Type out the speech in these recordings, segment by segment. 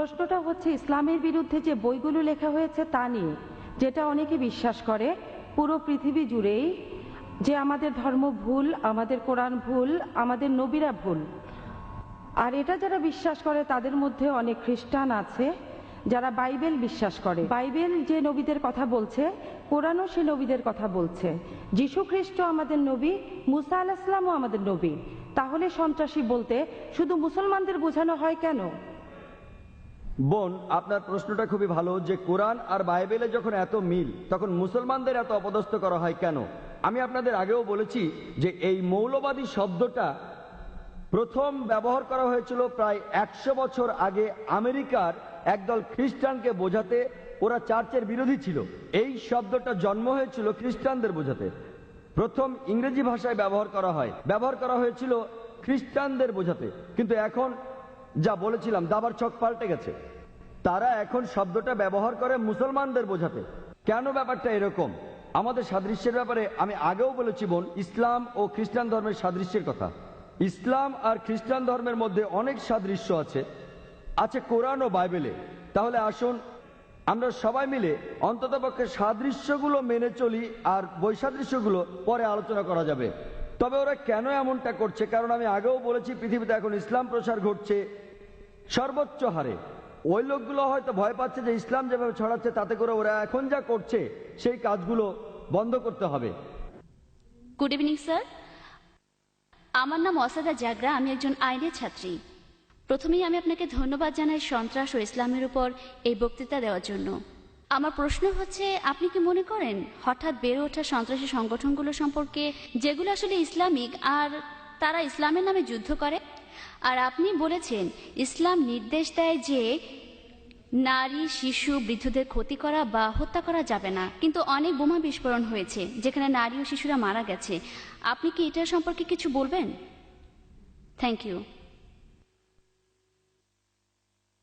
প্রশ্নটা হচ্ছে, ইসলামের বিরুদ্ধে যে বইগুলো লেখা হয়েছে তা নিয়ে, যেটা অনেকে বিশ্বাস করে, পুরো পৃথিবী জুড়েই যে আমাদের ধর্ম ভুল, আমাদের কোরআন ভুল, আমাদের নবীরা ভুল। আর এটা যারা বিশ্বাস করে, তাদের মধ্যে অনেক খ্রিস্টান আছে, যারা বাইবেল বিশ্বাস করে। বাইবেল যে নবীদের কথা বলছে, কোরআনও সে নবীদের কথা বলছে। যীশু খ্রিস্ট আমাদের নবী, মুসা আলাহিসামও আমাদের নবী। তাহলে সন্ত্রাসী বলতে, শুধু মুসলমানদের বোঝানো হয় কেন? বোন, আপনার প্রশ্নটা খুবই ভালো যে কোরআন আর বাইবেলে যখন এত মিল, তখন মুসলমানদের এত অপদস্থ করা হয় কেন? আমি আপনাদের আগেও বলেছি যে এই মৌলবাদী শব্দটা প্রথম ব্যবহার করা হয়েছিল প্রায় একশো বছর আগে আমেরিকার একদল খ্রিস্টানকে বোঝাতে, ওরা চার্চের বিরোধী ছিল। এই শব্দটা জন্ম হয়েছিল খ্রিস্টানদের বোঝাতে। প্রথম ইংরেজি ভাষায় ব্যবহার করা হয়। ব্যবহার করা হয়েছিল খ্রিস্টানদের বোঝাতে। কিন্তু এখন যা বলেছিলাম, দাবার ছক পাল্টে গেছে। তারা এখন শব্দটা ব্যবহার করে মুসলমানদের বোঝাতে। কেন ব্যাপারটা এরকম? আমাদের সাদৃশ্যের ব্যাপারে আমি আগেও বলেছি বোন, ইসলাম ও খ্রিস্টান ধর্মের সাদৃশ্যের কথা। ইসলাম আর খ্রিস্টান ধর্মের মধ্যে অনেক সাদৃশ্য আছে। আছে কোরআন ও বাইবেলে। তাহলে আসুন, আমরা সবাই মিলে অন্ততপক্ষে সাদৃশ্যগুলো মেনে চলি আর বৈসাদৃশ্যগুলো পরে আলোচনা করা যাবে। তবে ওরা কেন এমনটা করছে? কারণ আমি আগেও বলেছি, পৃথিবীতে এখন ইসলাম প্রসার ঘটছে সর্বোচ্চ হারে। ওই লোকগুলো হয়তো ভয় পাচ্ছে যে ইসলাম যেভাবে ছড়াচ্ছে, তাতে করে ওরা এখন যা করছে, সেই কাজগুলো বন্ধ করতে হবে। গুড ইভিনিং স্যার আমার নাম অসাদা জাগরা, আমি একজন আইনের ছাত্রী। প্রথমেই আমি আপনাকে ধন্যবাদ জানাই সন্ত্রাস ও ইসলামের উপর এই বক্তৃতা দেওয়ার জন্য। আমার প্রশ্ন হচ্ছে, আপনি কি মনে করেন হঠাৎ বেড়ে ওঠা সন্ত্রাসী সংগঠনগুলো সম্পর্কে যেগুলো আসলে ইসলামিক আর তারা ইসলামের নামে যুদ্ধ করে? আর আপনি বলেছেন, ইসলাম নির্দেশ দেয় যে নারী, শিশু, বৃদ্ধদের ক্ষতি করা বা হত্যা করা যাবে না। কিন্তু অনেক বোমা বিস্ফোরণ হয়েছে, যেখানে নারী ও শিশুরা মারা গেছে। আপনি কি এটার সম্পর্কে কিছু বলবেন? থ্যাংক ইউ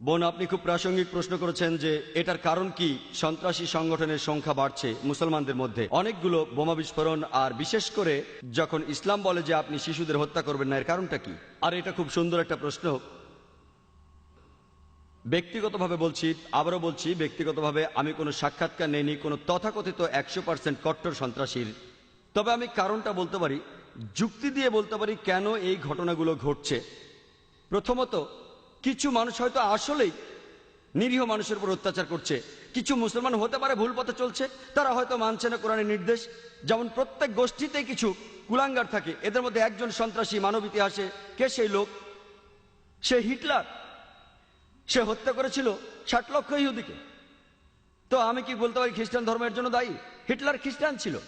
বোন, আপনি খুব প্রাসঙ্গিক প্রশ্ন করেছেন যে এটার কারণ কি? সন্ত্রাসী সংগঠনের সংখ্যা বাড়ছে মুসলমানদের মধ্যে। অনেকগুলো বোমা বিস্ফোরণ, আর বিশেষ করে যখন ইসলাম বলে যে আপনি শিশুদের হত্যা করবেন না, এর কারণটা কি? আর এটা খুব সুন্দর একটা প্রশ্ন। ব্যক্তিগতভাবে বলছি, আবারও বলছি, ব্যক্তিগতভাবে আমি কোনো সাক্ষাৎকার নেইনি, কোনো তথাকথিত একশো পার্সেন্ট কট্টর সন্ত্রাসীর। তবে আমি কারণটা বলতে পারি, যুক্তি দিয়ে বলতে পারি কেন এই ঘটনাগুলো ঘটছে। প্রথমত কিছু মানুষ হয়তো আসলেই নিরীহ মানুষের উপর অত্যাচার করছে। কিছু মুসলমান হতে পারে ভুল পথে চলছে, তারা হয়তো মানছে না কোরআনের নির্দেশ। যেমন প্রত্যেক গোষ্ঠীতেই কিছু কুলাঙ্গার থাকে, এদের মধ্যে একজন সন্ত্রাসী, মানব ইতিহাসে কে সেই লোক? সে হিটলার। সে হত্যা করেছিল ষাট লক্ষ ইহুদিকে। তো আমি কি বলতে পারি খ্রিস্টান ধর্মের জন্য দায়ী? হিটলার খ্রিস্টান ছিল।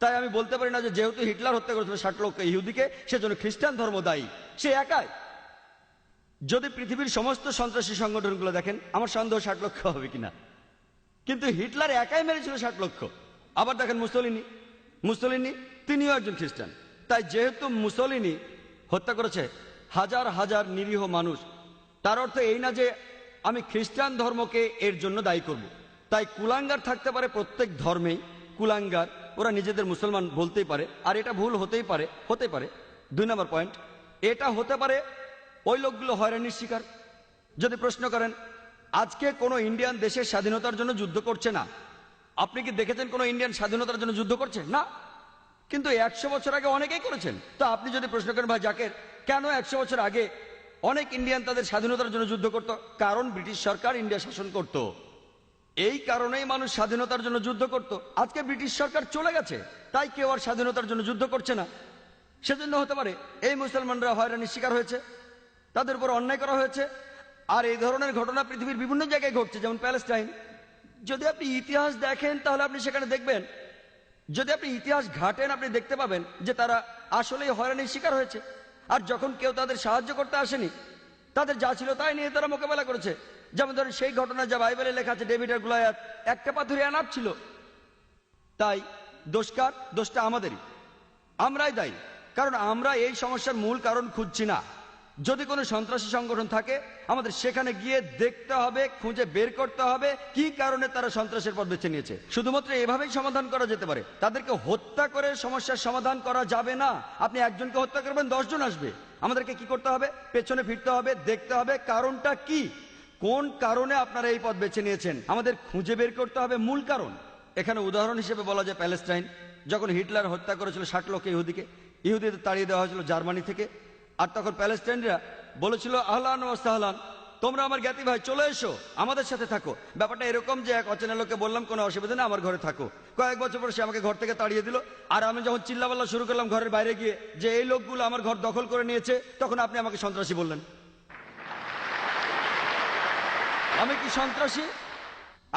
তাই আমি বলতে পারি না যে যেহেতু হিটলার হত্যা করেছিল ষাট লক্ষ ইহুদিকে, সেজন্য খ্রিস্টান ধর্ম দায়ী। সে একাই। যদি পৃথিবীর সমস্ত সন্ত্রাসী সংগঠনগুলো দেখেন, আমার সন্দেহ ষাট লক্ষ হবে কিনা? কিন্তু হিটলার একাই মেরেছিল ষাট লক্ষ। আবার দেখেন মুসলিনি মুসলিনি তিনিও একজন খ্রিস্টান। তাই যেহেতু মুসলিনি হত্যা করেছে হাজার হাজার নিরীহ মানুষ, তার অর্থ এই না যে আমি খ্রিস্টান ধর্মকে এর জন্য দায়ী করব। তাই কুলাঙ্গার থাকতে পারে প্রত্যেক ধর্মেই। কুলাঙ্গার, ওরা নিজেদের মুসলমান বলতেই পারে, আর এটা ভুল হতেই পারে হতে পারে। দুই নম্বর পয়েন্ট, এটা হতে পারে ওই লোকগুলো হয়রানির শিকার। যদি প্রশ্ন করেন, আজকে কোনো ইন্ডিয়ান দেশের স্বাধীনতার জন্য যুদ্ধ করছে না? আপনি কি দেখেছেন কোনো ইন্ডিয়ান স্বাধীনতার জন্য যুদ্ধ করছে? না। কিন্তু একশো বছর আগে অনেকেই করেছেন। তো আপনি যদি প্রশ্ন করেন, ভাই জাকের, কেন একশো বছর আগে অনেক ইন্ডিয়ান তাদের স্বাধীনতার জন্য যুদ্ধ করত? কারণ ব্রিটিশ সরকার ইন্ডিয়া শাসন করত। এই কারণেই মানুষ স্বাধীনতার জন্য যুদ্ধ করত। আজকে ব্রিটিশ সরকার চলে গেছে, তাই কেউ আর স্বাধীনতার জন্য যুদ্ধ করছে না। সেজন্য হতে পারে, এই মুসলমানরা হয়রানির শিকার হয়েছে। তাদের উপর অন্যায় করা হয়েছে। আর এই ধরনের ঘটনা পৃথিবীর বিভিন্ন জায়গায় ঘটছে, যেমন প্যালেস্টাইন। যদি আপনি ইতিহাস দেখেন, তাহলে আপনি সেখানে দেখবেন। যদি আপনি ইতিহাস ঘাটেন, আপনি দেখতে পাবেন যে তারা আসলেই হয়রানির শিকার হয়েছে। আর যখন কেউ তাদের সাহায্য করতে আসেনি, তাদের যা ছিল তাই নিয়ে তারা মোকাবেলা করেছে। যেমন ধরেন সেই ঘটনা যা বাইবেলে লেখা আছে, ডেভিড আর গুলায়াত, একটা পাথরে আনাপ ছিল। তাই দোষকার, দোষটা আমাদেরই। আমরাই দায়ী। কারণ আমরা এই সমস্যার মূল কারণ খুঁজছি না। যদি কোনো সন্ত্রাসী সংগঠন থাকে, আমাদের সেখানে গিয়ে দেখতে হবে, খুঁজে বের করতে হবে কি কারণে তারা সন্ত্রাসের পথ বেছে নিয়েছে। শুধুমাত্র এভাবেই সমাধান করা যেতে পারে। তাদেরকে হত্যা করে সমস্যার সমাধান করা যাবে না। আপনি একজনকে হত্যা করবেন, দশজন আসবে। আমাদেরকে কি করতে হবে? পেছনে ফিরতে হবে, দেখতে হবে কারণটা কি? কোন কারণে আপনারা এই পথ বেছে নিয়েছেন? আমাদের খুঁজে বের করতে হবে মূল কারণ। এখানে উদাহরণ হিসেবে বলা যায় প্যালেস্টাইন। যখন হিটলার হত্যা করেছিল ষাট লক্ষ ইহুদিকে, ইহুদিদের তাড়িয়ে দেওয়া হয়েছিল জার্মানি থেকে। আর তখন প্যালেস্টাইনরা বলেছিল, আহলান ও সাহলান, তোমরা আমার জ্ঞাতি ভাই, চলে এসো, আমাদের সাথে থাকো। ব্যাপারটা এরকম যে এক অচেনা লোককে বললাম, কোনো অসুবিধা নেই, আমার ঘরে থাকো। কয়েক বছর পর সে আমাকে ঘর থেকে তাড়িয়ে দিল, আর আমি যখন চিল্লাপাল্লা শুরু করলাম ঘরের বাইরে গিয়ে, যে এই লোকগুলো আমার ঘর দখল করে নিয়েছে, তখন আপনি আমাকে সন্ত্রাসী বললেন। আমি কি সন্ত্রাসী?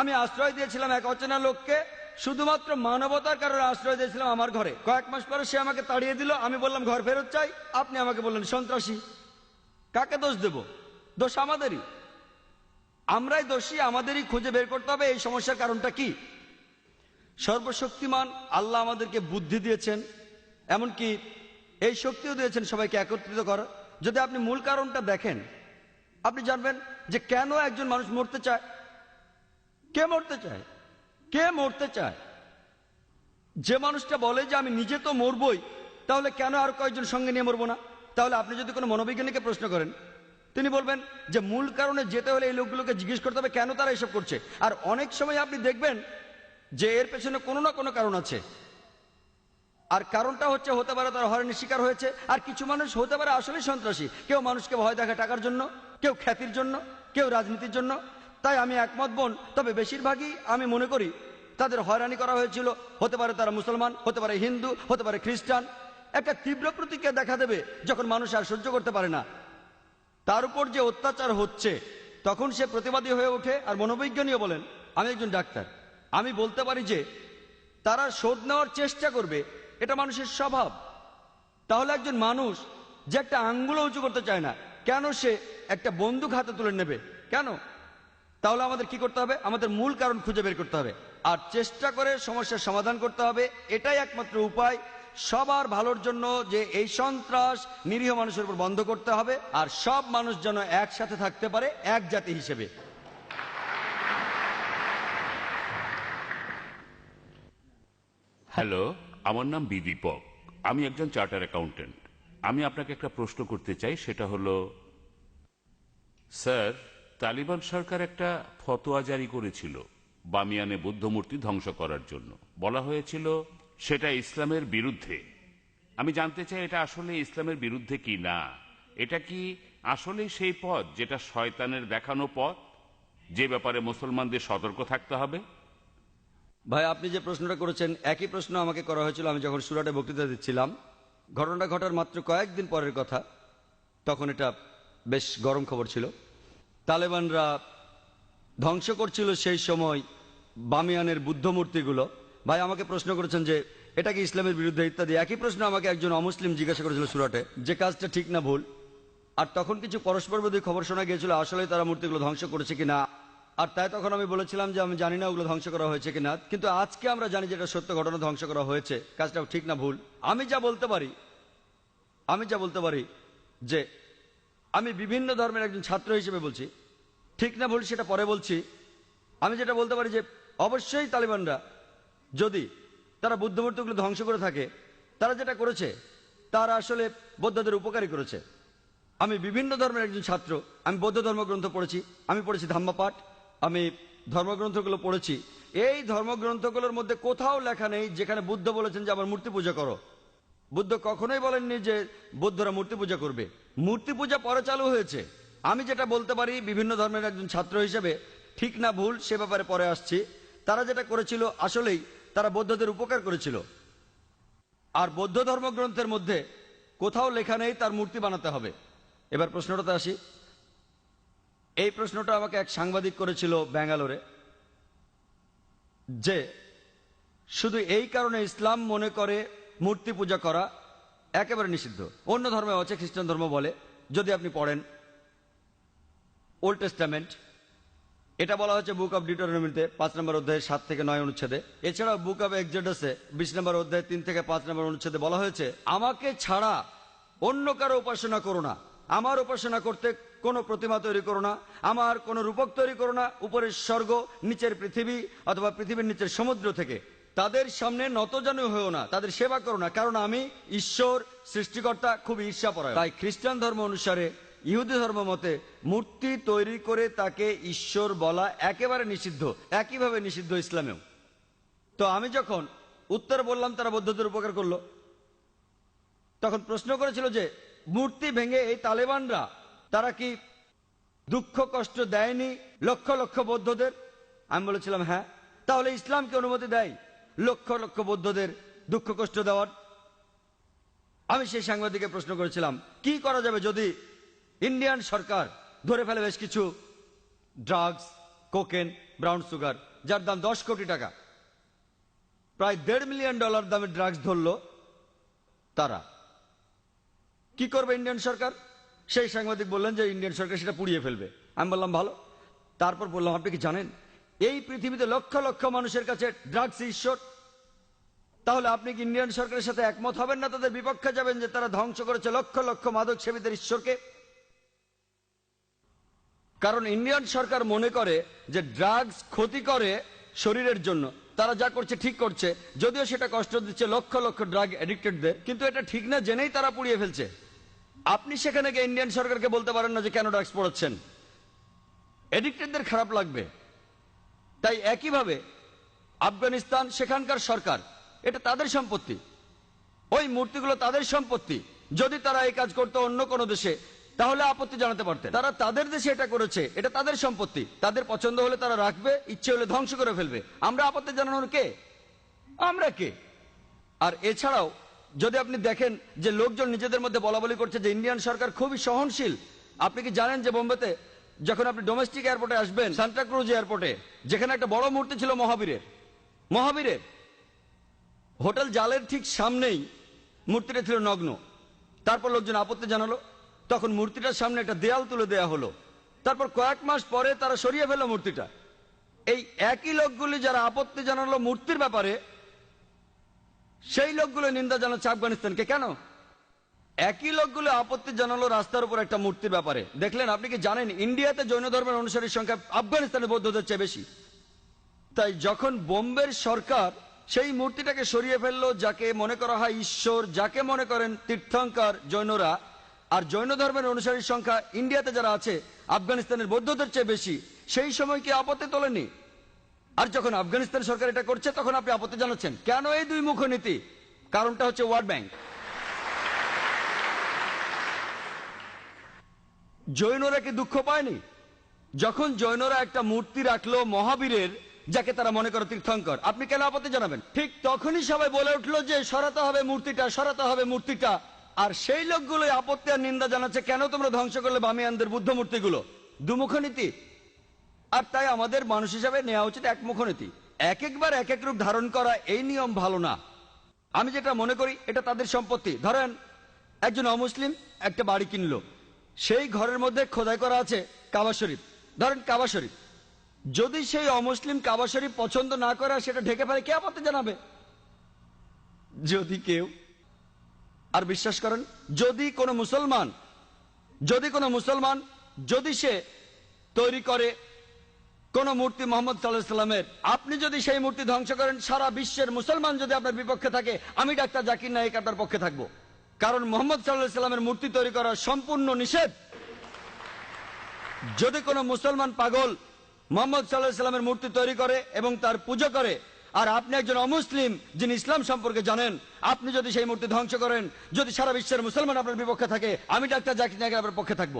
আমি আশ্রয় দিয়েছিলাম এক অচেনা লোককে শুধুমাত্র মানবতার কারণে আশ্রয় দিয়েছিলাম আমার ঘরে। কয়েক মাস পরে সে আমাকে তাড়িয়ে দিল, আমি বললাম, ঘর ফেরত চাই? আপনি আমাকে বললেন, সন্ত্রাসী। কাকে দোষ দেব? দোষ আমাদেরই। আমরাই দোষী, আমাদেরই খুঁজে বের করতে হবে। এই সমস্যার কারণটা কি? সর্বশক্তিমান আল্লাহ আমাদেরকে বুদ্ধি দিয়েছেন, এমনকি এই শক্তিও দিয়েছেন সবাইকে একত্রিত করার। যদি আপনি মূল কারণটা দেখেন, আপনি জানবেন যে কেন একজন মানুষ মরতে চায়। কে মরতে চায়? কে মরতে চায়? যে মানুষটা বলে যে আমি নিজে তো মরবই, তাহলে কেন আর কয়েকজন সঙ্গে নিয়ে মরবো না? তাহলে আপনি যদি কোনো মনোবিজ্ঞানীকে প্রশ্ন করেন, তিনি বলবেন যে মূল কারণে যেতে হলে এই লোকগুলোকে জিজ্ঞেস করতে হবে কেন তারা এসব করছে। আর অনেক সময় আপনি দেখবেন যে এর পেছনে কোনো না কোনো কারণ আছে। আর কারণটা হচ্ছে, হতে পারে তার হয়রানির শিকার হয়েছে। আর কিছু মানুষ হতে পারে আসলে সন্ত্রাসী। কেউ মানুষকে ভয় দেখা টাকার জন্য, কেউ খ্যাতির জন্য, কেউ রাজনীতির জন্য। তাই আমি একমত বোন। তবে বেশিরভাগই আমি মনে করি তাদের হয়রানি করা হয়েছিল। হতে পারে তারা মুসলমান, হতে পারে হিন্দু, হতে পারে খ্রিস্টান। একটা তীব্র প্রতিক্রিয়া দেখা দেবে যখন মানুষ আর সহ্য করতে পারে না। তার উপর যে অত্যাচার হচ্ছে, তখন সে প্রতিবাদী হয়ে ওঠে আর মনোবিজ্ঞানীও বলেন, আমি একজন ডাক্তার। আমি বলতে পারি যে, তারা শোধ নেওয়ার চেষ্টা করবে। এটা মানুষের স্বভাব। তাহলে একজন মানুষ যে একটা আঙ্গুল উঁচু করতে চায় না, কেন সে একটা বন্দুক হাতে তুলে নেবে? কেন? তাহলে আমাদের কি করতে হবে? আমাদের মূল কারণ খুঁজে বের করতে হবে। আর চেষ্টা করে সমস্যার সমাধান করতে হবে। এটাই একমাত্র উপায়। সবার ভালোর জন্য যে এই সন্ত্রাস নিরীহ মানুষের উপর বন্ধ করতে হবে, আর সব মানুষ যেন একসাথে থাকতে পারে, এক জাতি হিসেবে। হ্যালো, আমার নাম বিদীপক আমি একজন চার্টার অ্যাকাউন্টেন্ট আমি আপনাকে একটা প্রশ্ন করতে চাই, সেটা হলো, স্যার তালিবান সরকার একটা ফতোয়া জারি করেছিল বামিয়ানে বুদ্ধমূর্তি ধ্বংস করার জন্য। বলা হয়েছিল, সেটা ইসলামের বিরুদ্ধে। আমি জানতে চাই, এটা আসলে ইসলামের বিরুদ্ধে কি না? এটা কি আসলে সেই পথ যেটা শয়তানের দেখানো পথ? যে ব্যাপারে মুসলমানদের সতর্ক থাকতে হবে? ভাই, আপনি যে প্রশ্নটা করেছেন, একই প্রশ্ন আমাকে করা হয়েছিল আমি যখন সুরাটে বক্তৃতা দিচ্ছিলাম। ঘটনাটা ঘটার মাত্র কয়েকদিন পরের কথা। তখন এটা বেশ গরম খবর ছিল। তালেবানরা ধ্বংস করছিল সেই সময় বামিয়ানের বুদ্ধ মূর্তিগুলো ভাই, আমাকে প্রশ্ন করেছেন যে, এটা কি ইসলামের বিরুদ্ধে ইত্যাদি? একই প্রশ্ন আমাকে একজন অমুসলিম জিজ্ঞাসা করেছিল সুরাটে, যে কাজটা ঠিক না ভুল? আর তখন কিছু পরস্পরবিরোধী খবর শোনা গিয়েছিল আসলে তারা মূর্তিগুলো ধ্বংস করেছে কিনা? আর তাই তখন আমি বলেছিলাম যে, আমি জানি না ওগুলো ধ্বংস করা হয়েছে কিনা। কিন্তু আজকে আমরা জানি যে এটা সত্য ঘটনা ধ্বংস করা হয়েছে। কাজটা ঠিক না ভুল। আমি যা বলতে পারি, আমি যা বলতে পারি যে আমি বিভিন্ন ধর্মের একজন ছাত্র হিসেবে বলছি। ঠিক না ভুল সেটা পরে বলছি। আমি যেটা বলতে পারি যে, অবশ্যই তালিবানরা যদি তারা বুদ্ধমূর্তিগুলো ধ্বংস করে থাকে, তারা যেটা করেছে, তারা আসলে বৌদ্ধদের উপকারী করেছে। আমি বিভিন্ন ধর্মের একজন ছাত্র, আমি বৌদ্ধ ধর্মগ্রন্থ পড়েছি, আমি পড়েছি ধাম্মাপাঠ, আমি ধর্মগ্রন্থগুলো পড়েছি। এই ধর্মগ্রন্থগুলোর মধ্যে কোথাও লেখা নেই যেখানে বুদ্ধ বলেছেন যে, আমার মূর্তি পূজা করো। বুদ্ধ কখনোই বলেননি যে, বৌদ্ধরা মূর্তি পূজা করবে। মূর্তি পূজা পরে চালু হয়েছে। আমি যেটা বলতে পারি, বিভিন্ন ধর্মের একজন ছাত্র হিসেবে, ঠিক না ভুল, সে ব্যাপারে পরে আসছি। তারা যেটা করেছিল, আসলেই তারা বৌদ্ধদের উপকার করেছিল। আর বৌদ্ধ ধর্মগ্রন্থের মধ্যে কোথাও লেখা নেই, তার মূর্তি বানাতে হবে। এবার প্রশ্নটাতে আসি। এই প্রশ্নটা আমাকে এক সাংবাদিক করেছিল ব্যাঙ্গালোরে, যে শুধু এই কারণে ইসলাম মনে করে মূর্তি পূজা করা একেবারে নিষিদ্ধ। অন্য ধর্মে আছে, খ্রিস্টান ধর্ম বলে, যদি আপনি পড়েন ওল্ড টেস্টামেন্ট এটা বলা হচ্ছে বুক অফ ডিটোরনমিতে পাঁচ নম্বর অধ্যায়ে সাত থেকে নয় অনুচ্ছেদে। এছাড়াও বুক অফ এক্সেডাসে বিশ নম্বর অধ্যায়ে, তিন থেকে পাঁচ নম্বর অনুচ্ছেদে বলা হয়েছে, আমাকে ছাড়া অন্য কারও উপাসনা করো না। আমার উপাসনা করতে কোনো প্রতিমা তৈরি করো না, আমার কোনো রূপক তৈরি করো না, উপরের স্বর্গ, নিচের পৃথিবী অথবা পৃথিবীর নিচের সমুদ্র থেকে। তাদের সামনে নতজানু হয়েও না, তাদের সেবা করো না, কারণ আমি ঈশ্বর, সৃষ্টিকর্তা, খুব ঈর্ষা পড়ায় তাই খ্রিস্টান ধর্ম অনুসারে, ইহুদি ধর্ম মতে, মূর্তি তৈরি করে তাকে ঈশ্বর বলা একেবারে নিষিদ্ধ, একইভাবে নিষিদ্ধ ইসলামেও। তো আমি যখন উত্তর বললাম, তারা বৌদ্ধদের উপকার করল। তখন প্রশ্ন করেছিল যে, মূর্তি ভেঙে এই তালেবানরা, তারা কি দুঃখ, কষ্ট দেয়নি লক্ষ লক্ষ বৌদ্ধদের? আমি বলেছিলাম হ্যাঁ। তাহলে ইসলামকে অনুমতি দেয়? লক্ষ লক্ষ বৌদ্ধদের দুঃখ কষ্ট দেওয়ার। আমি সেই সাংবাদিকে প্রশ্ন করেছিলাম, কি করা যাবে যদি ইন্ডিয়ান সরকার ধরে ফেলে বেশ কিছু ড্রাগস কোকেন ব্রাউন সুগার যার দাম দশ কোটি টাকা, প্রায় দেড় মিলিয়ন ডলার দামের ড্রাগস ধরলো তারা? কি করবে ইন্ডিয়ান সরকার? সেই সাংবাদিক বললেন যে, ইন্ডিয়ান সরকার সেটা পুড়িয়ে ফেলবে। আমি বললাম, ভালো। তারপর বললাম, আপনি কি জানেন এই পৃথিবীতে লক্ষ লক্ষ মানুষের কাছে ড্রাগস ঈশ্বর তাহলে আপনি কি ইন্ডিয়ান সরকারের সাথে একমত হবেন না তাদের বিপক্ষে যাবেন যে তারা ধ্বংস করেছে লক্ষ লক্ষ মাদক সেবীদের ঈশ্বরকে? কারণ ইন্ডিয়ান সরকার মনে করে যে ড্রাগস ক্ষতি করে শরীরের জন্য। তারা যা করছে ঠিক করছে। যদিও সেটা কষ্ট দিচ্ছে লক্ষ লক্ষ ড্রাগ এডিক্টেডদের কিন্তু এটা ঠিক না জেনেই তারা পুড়িয়ে ফেলছে। আপনি সেখানে গিয়ে ইন্ডিয়ান সরকারকে বলতে পারেন না যে কেন ড্রাগস পড়াচ্ছেন। এডিক্টেডদের খারাপ লাগবে। তাই একইভাবে আফগানিস্তান সেখানকার সরকার, এটা তাদের সম্পত্তি। ওই মূর্তিগুলো তাদের সম্পত্তি। যদি তারা এই কাজ করতো অন্য কোনো দেশে, তাহলে আপত্তি জানাতে পারতেন। তারা তাদের দেশে এটা করেছে, এটা তাদের সম্পত্তি। তাদের পছন্দ হলে তারা রাখবে, ইচ্ছে হলে ধ্বংস করে ফেলবে। আমরা আপত্তি জানানোর কে? আমরা কে? আর এছাড়াও, যদি আপনি দেখেন যে লোকজন নিজেদের মধ্যে বলা বলি করছে যে, ইন্ডিয়ান সরকার খুবই সহনশীল। আপনি কি জানেন যে বোম্বেতে যখন আপনি ডোমেস্টিক এয়ারপোর্টে আসবেন সান্টাক্রুজ এয়ারপোর্টে যেখানে একটা বড় মূর্তি ছিল মহাবীরের। মহাবীরের। হোটেল জালের ঠিক সামনেই মূর্তিটা ছিল নগ্ন। তারপর লোকজন আপত্তি জানালো। তখন মূর্তিটার সামনে একটা দেয়াল তুলে দেয়া হলো। তারপর কয়েক মাস পরে তারা সরিয়ে ফেলল মূর্তিটা। এই একই লোকগুলি যারা আপত্তি জানালো মূর্তির ব্যাপারে, সেই লোকগুলো নিন্দা জানাচ্ছে আফগানিস্তানকে। কেন? একই লোকগুলো আপত্তি জানালো রাস্তার উপর একটা মূর্তির ব্যাপারে। দেখলেন, আপনি কি জানেন, ইন্ডিয়াতে জৈন ধর্মের অনুসারীর সংখ্যা আফগানিস্তানের বৌদ্ধদের চেয়ে বেশি। তাই যখন বোম্বের সরকার সেই মূর্তিটাকে সরিয়ে ফেলল, যাকে মনে করা হয় ঈশ্বর, যাকে মনে করেন তীর্থঙ্কর জৈনরা, আর জৈন ধর্মের অনুসারীর সংখ্যা ইন্ডিয়াতে যারা আছে, আফগানিস্তানের বৌদ্ধদের চেয়ে বেশি, সেই সময় কি আপত্তি তোলেনি আর যখন আফগানিস্তান সরকার এটা করছে, তখন আপনি আপত্তি জানাচ্ছেন। কেন এই দুই মুখ নীতি কারণটা হচ্ছে ওয়ার্ল্ড ব্যাংক। জৈনরা কি দুঃখ পায়নি? যখন জৈনরা একটা মূর্তি রাখল মহাবীরের, যাকে তারা মনে করে তীর্থঙ্কর, আপনি কেন আপত্তি জানাবেন? ঠিক তখনই সবাই বলে উঠল যে সরাতে হবে মূর্তিটা, সরাতে হবে মূর্তিটা। আর সেই লোকগুলো আপত্তি আর নিন্দা জানাচ্ছে, কেন তোমরা ধ্বংস করলে বামিয়ানদের বুদ্ধ মূর্তিগুলো দুমুখ নীতি আর তাই আমাদের মানুষ হিসাবে নেওয়া উচিত একমুখ নীতি এক একবার এক এক রূপ ধারণ করা এই নিয়ম ভালো না। আমি যেটা মনে করি, এটা তাদের সম্পত্তি। ধরেন, একজন অমুসলিম একটা বাড়ি কিনলো। সেই ঘরের মধ্যে খোদাই করা আছে কাবা শরীফ। ধরেন কাবা শরীফ। যদি সেই অমুসলিম কাবা শরীফ পছন্দ না করে সেটা ঢেকে ফেলে, কে আপত্তি জানাবে? যদি কেউ। আর বিশ্বাস করেন, যদি কোনো মুসলমান, যদি কোনো মুসলমান, যদি সে তৈরি করে কোন মূর্তি মোহাম্মদ সাল্লাহ সাল্লামের, আপনি যদি সেই মূর্তি ধ্বংস করেন, সারা বিশ্বের মুসলমান যদি আপনার বিপক্ষে থাকে, আমি ডাক্তার জাকির নায়ক আপনার পক্ষে থাকব। কারণ মোহাম্মদ সাল্লাহ সাল্লামের মূর্তি তৈরি করা সম্পূর্ণ নিষেধ। যদি কোনো মুসলমান পাগল মোহাম্মদ সাল্লাহ সাল্লামের মূর্তি তৈরি করে এবং তার পুজো করে, আর আপনি একজন অমুসলিম যিনি ইসলাম সম্পর্কে জানেন, আপনি যদি সেই মূর্তি ধ্বংস করেন, যদি সারা বিশ্বের মুসলমান আপনার বিপক্ষে থাকে, আমি ডাক্তার জাকির নায়ক আপনার পক্ষে থাকব।